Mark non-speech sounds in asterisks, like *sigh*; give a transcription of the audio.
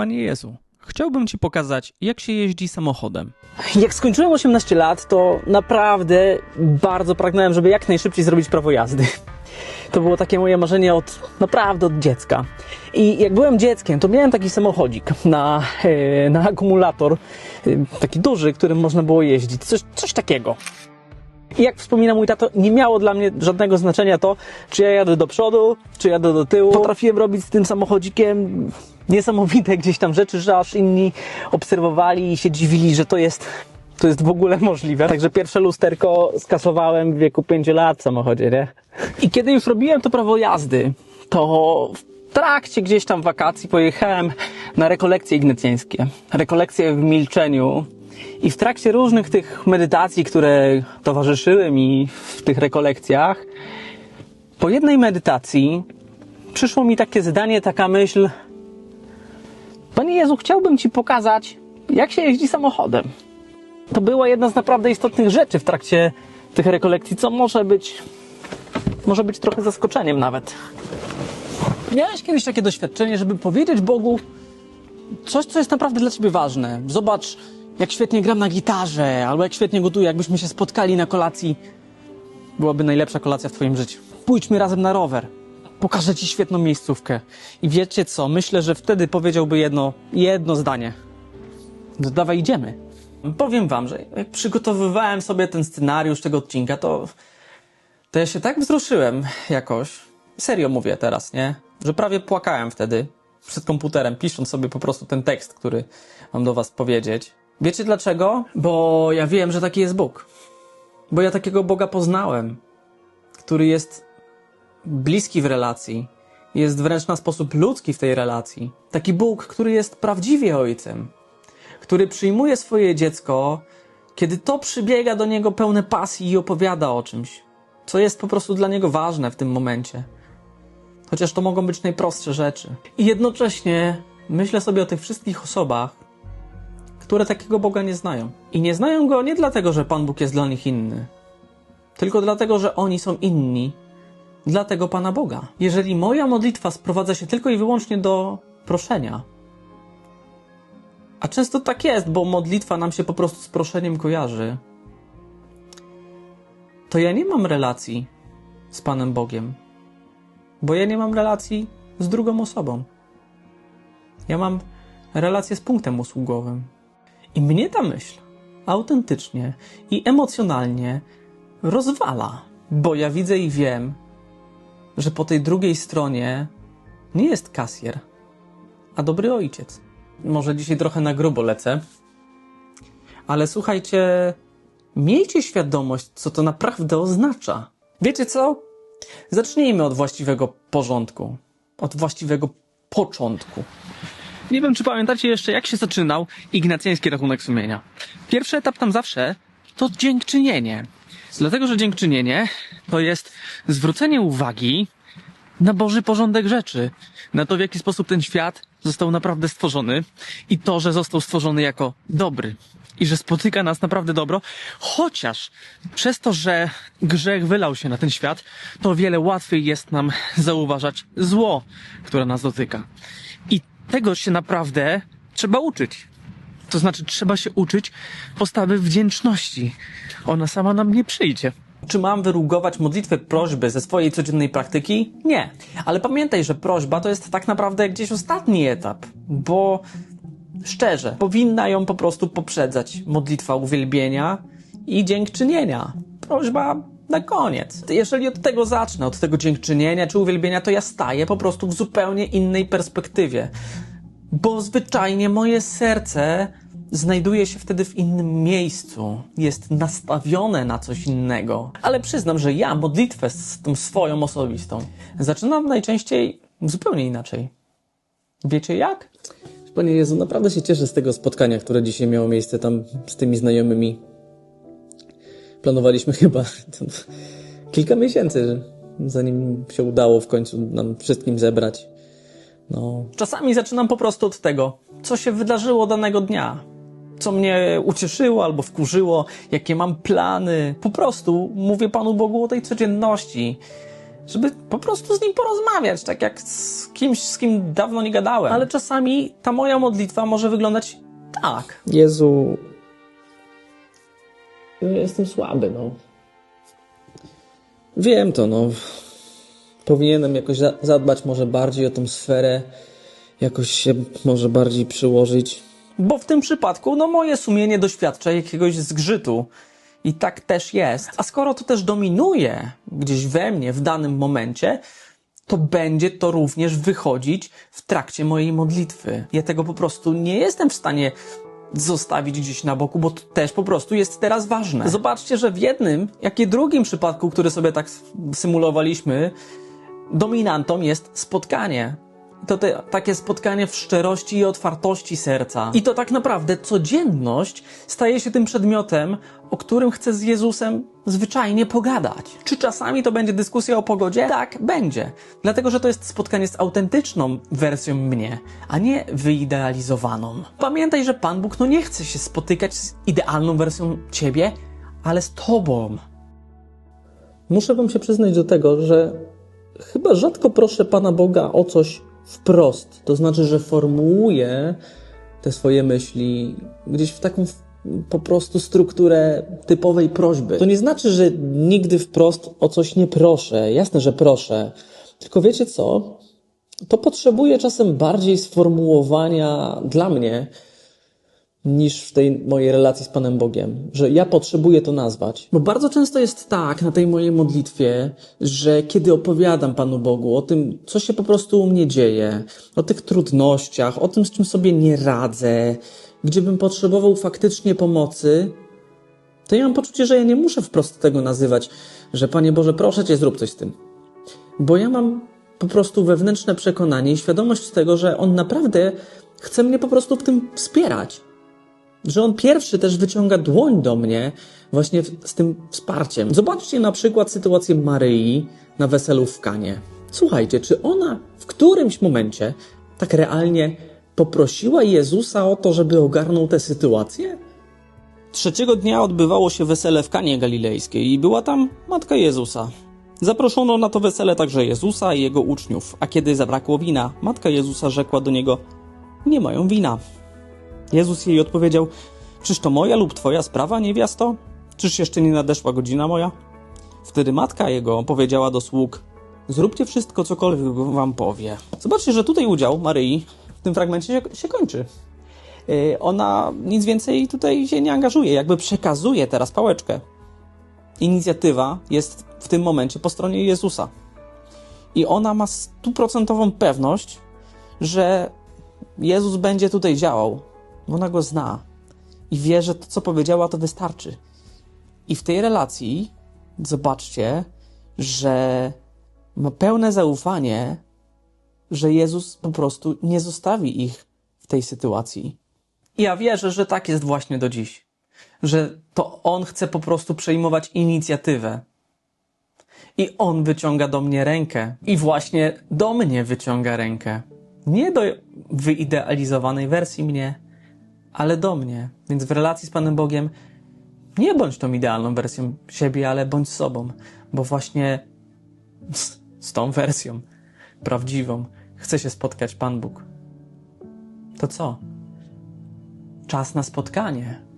Panie Jezu, chciałbym Ci pokazać, jak się jeździ samochodem. Jak skończyłem 18 lat, to naprawdę bardzo pragnąłem, żeby jak najszybciej zrobić prawo jazdy. To było takie moje marzenie od naprawdę od dziecka. I jak byłem dzieckiem, to miałem taki samochodzik na, e, na akumulator, e, taki duży, którym można było jeździć. Coś, coś takiego. I jak wspomina mój tato, nie miało dla mnie żadnego znaczenia to, czy ja jadę do przodu, czy jadę do tyłu. Potrafiłem robić z tym samochodzikiem niesamowite gdzieś tam rzeczy, że aż inni obserwowali i się dziwili, że to jest, to jest w ogóle możliwe. Także pierwsze lusterko skasowałem w wieku 5 lat w samochodzie, nie? I kiedy już robiłem to prawo jazdy, to w trakcie gdzieś tam wakacji pojechałem na rekolekcje ignacjańskie. Rekolekcje w milczeniu. I w trakcie różnych tych medytacji, które towarzyszyły mi w tych rekolekcjach, po jednej medytacji przyszło mi takie zdanie, taka myśl, Panie Jezu, chciałbym Ci pokazać, jak się jeździ samochodem. To była jedna z naprawdę istotnych rzeczy w trakcie tych rekolekcji, co może być, może być trochę zaskoczeniem nawet. Miałeś kiedyś takie doświadczenie, żeby powiedzieć Bogu coś, co jest naprawdę dla Ciebie ważne. Zobacz, jak świetnie gram na gitarze, albo jak świetnie gotuję, jakbyśmy się spotkali na kolacji. Byłaby najlepsza kolacja w Twoim życiu. Pójdźmy razem na rower. Pokażę Ci świetną miejscówkę. I wiecie co? Myślę, że wtedy powiedziałby jedno, jedno zdanie. No dawaj idziemy. Powiem Wam, że jak przygotowywałem sobie ten scenariusz tego odcinka, to, to ja się tak wzruszyłem jakoś. Serio mówię teraz, nie? Że prawie płakałem wtedy przed komputerem, pisząc sobie po prostu ten tekst, który mam do Was powiedzieć. Wiecie dlaczego? Bo ja wiem, że taki jest Bóg. Bo ja takiego Boga poznałem, który jest bliski w relacji, jest wręcz na sposób ludzki w tej relacji. Taki Bóg, który jest prawdziwie ojcem, który przyjmuje swoje dziecko, kiedy to przybiega do niego pełne pasji i opowiada o czymś, co jest po prostu dla niego ważne w tym momencie. Chociaż to mogą być najprostsze rzeczy. I jednocześnie myślę sobie o tych wszystkich osobach, które takiego Boga nie znają. I nie znają go nie dlatego, że Pan Bóg jest dla nich inny, tylko dlatego, że oni są inni dla tego Pana Boga. Jeżeli moja modlitwa sprowadza się tylko i wyłącznie do proszenia, a często tak jest, bo modlitwa nam się po prostu z proszeniem kojarzy, to ja nie mam relacji z Panem Bogiem, bo ja nie mam relacji z drugą osobą. Ja mam relację z punktem usługowym. I mnie ta myśl autentycznie i emocjonalnie rozwala, bo ja widzę i wiem, że po tej drugiej stronie nie jest kasjer, a dobry ojciec. Może dzisiaj trochę na grubo lecę, ale słuchajcie, miejcie świadomość, co to naprawdę oznacza. Wiecie co? Zacznijmy od właściwego porządku, od właściwego początku. Nie wiem, czy pamiętacie jeszcze, jak się zaczynał ignacjański rachunek sumienia. Pierwszy etap tam zawsze to dziękczynienie. Dlatego, że dziękczynienie to jest zwrócenie uwagi na Boży porządek rzeczy, na to, w jaki sposób ten świat został naprawdę stworzony i to, że został stworzony jako dobry i że spotyka nas naprawdę dobro, chociaż przez to, że grzech wylał się na ten świat, to wiele łatwiej jest nam zauważać zło, które nas dotyka. I tego się naprawdę trzeba uczyć. To znaczy, trzeba się uczyć postawy wdzięczności. Ona sama nam nie przyjdzie. Czy mam wyrugować modlitwę prośby ze swojej codziennej praktyki? Nie. Ale pamiętaj, że prośba to jest tak naprawdę gdzieś ostatni etap, bo szczerze, powinna ją po prostu poprzedzać modlitwa uwielbienia i dziękczynienia. Prośba na koniec. Jeżeli od tego zacznę, od tego dziękczynienia czy uwielbienia, to ja staję po prostu w zupełnie innej perspektywie. Bo zwyczajnie moje serce znajduje się wtedy w innym miejscu, jest nastawione na coś innego. Ale przyznam, że ja modlitwę z tą swoją osobistą zaczynam najczęściej zupełnie inaczej. Wiecie jak? Panie Jezu, naprawdę się cieszę z tego spotkania, które dzisiaj miało miejsce tam z tymi znajomymi. Planowaliśmy *laughs* chyba kilka miesięcy, zanim się udało w końcu nam wszystkim zebrać. No, Czasami zaczynam po prostu od tego, co się wydarzyło danego dnia. Co mnie ucieszyło albo wkurzyło, jakie mam plany. Po prostu mówię Panu Bogu o tej codzienności. żeby po prostu z nim porozmawiać, tak jak z kimś, z kim dawno nie gadałem. Ale czasami ta moja modlitwa może wyglądać tak. Jezu, jestem słaby, no. Wiem to, no. Powinienem jakoś za- zadbać może bardziej o tą sferę, jakoś się może bardziej przyłożyć. Bo w tym przypadku, no moje sumienie doświadcza jakiegoś zgrzytu. I tak też jest. A skoro to też dominuje gdzieś we mnie w danym momencie, to będzie to również wychodzić w trakcie mojej modlitwy. Ja tego po prostu nie jestem w stanie zostawić gdzieś na boku, bo to też po prostu jest teraz ważne. Zobaczcie, że w jednym, jak i drugim przypadku, który sobie tak symulowaliśmy, dominantą jest spotkanie. To te, takie spotkanie w szczerości i otwartości serca. I to tak naprawdę codzienność staje się tym przedmiotem, o którym chcę z Jezusem zwyczajnie pogadać. Czy czasami to będzie dyskusja o pogodzie? Tak, będzie. Dlatego, że to jest spotkanie z autentyczną wersją mnie, a nie wyidealizowaną. Pamiętaj, że Pan Bóg no nie chce się spotykać z idealną wersją ciebie, ale z tobą. Muszę wam się przyznać do tego, że chyba rzadko proszę Pana Boga o coś wprost. To znaczy, że formułuję te swoje myśli gdzieś w taką po prostu strukturę typowej prośby. To nie znaczy, że nigdy wprost o coś nie proszę. Jasne, że proszę. Tylko wiecie co? To potrzebuje czasem bardziej sformułowania dla mnie, niż w tej mojej relacji z Panem Bogiem, że ja potrzebuję to nazwać. Bo bardzo często jest tak na tej mojej modlitwie, że kiedy opowiadam Panu Bogu o tym, co się po prostu u mnie dzieje, o tych trudnościach, o tym, z czym sobie nie radzę, gdzie bym potrzebował faktycznie pomocy, to ja mam poczucie, że ja nie muszę wprost tego nazywać, że Panie Boże, proszę Cię, zrób coś z tym. Bo ja mam po prostu wewnętrzne przekonanie i świadomość tego, że On naprawdę chce mnie po prostu w tym wspierać że on pierwszy też wyciąga dłoń do mnie właśnie z tym wsparciem. Zobaczcie na przykład sytuację Maryi na weselu w Kanie. Słuchajcie, czy ona w którymś momencie tak realnie poprosiła Jezusa o to, żeby ogarnął tę sytuację? Trzeciego dnia odbywało się wesele w Kanie Galilejskiej i była tam matka Jezusa. Zaproszono na to wesele także Jezusa i jego uczniów, a kiedy zabrakło wina, matka Jezusa rzekła do niego: Nie mają wina. Jezus jej odpowiedział: Czyż to moja lub twoja sprawa, niewiasto? Czyż jeszcze nie nadeszła godzina moja? Wtedy matka jego powiedziała do sług: Zróbcie wszystko, cokolwiek wam powie. Zobaczcie, że tutaj udział Maryi w tym fragmencie się, się kończy. Yy, Ona nic więcej tutaj się nie angażuje, jakby przekazuje teraz pałeczkę. Inicjatywa jest w tym momencie po stronie Jezusa. I ona ma stuprocentową pewność, że Jezus będzie tutaj działał. Ona go zna i wie, że to, co powiedziała, to wystarczy. I w tej relacji zobaczcie, że ma pełne zaufanie, że Jezus po prostu nie zostawi ich w tej sytuacji. I ja wierzę, że tak jest właśnie do dziś. Że to on chce po prostu przejmować inicjatywę. I on wyciąga do mnie rękę. I właśnie do mnie wyciąga rękę. Nie do wyidealizowanej wersji mnie, ale do mnie. Więc w relacji z Panem Bogiem nie bądź tą idealną wersją siebie, ale bądź sobą. Bo właśnie z, z tą wersją prawdziwą chce się spotkać Pan Bóg. To co? Czas na spotkanie.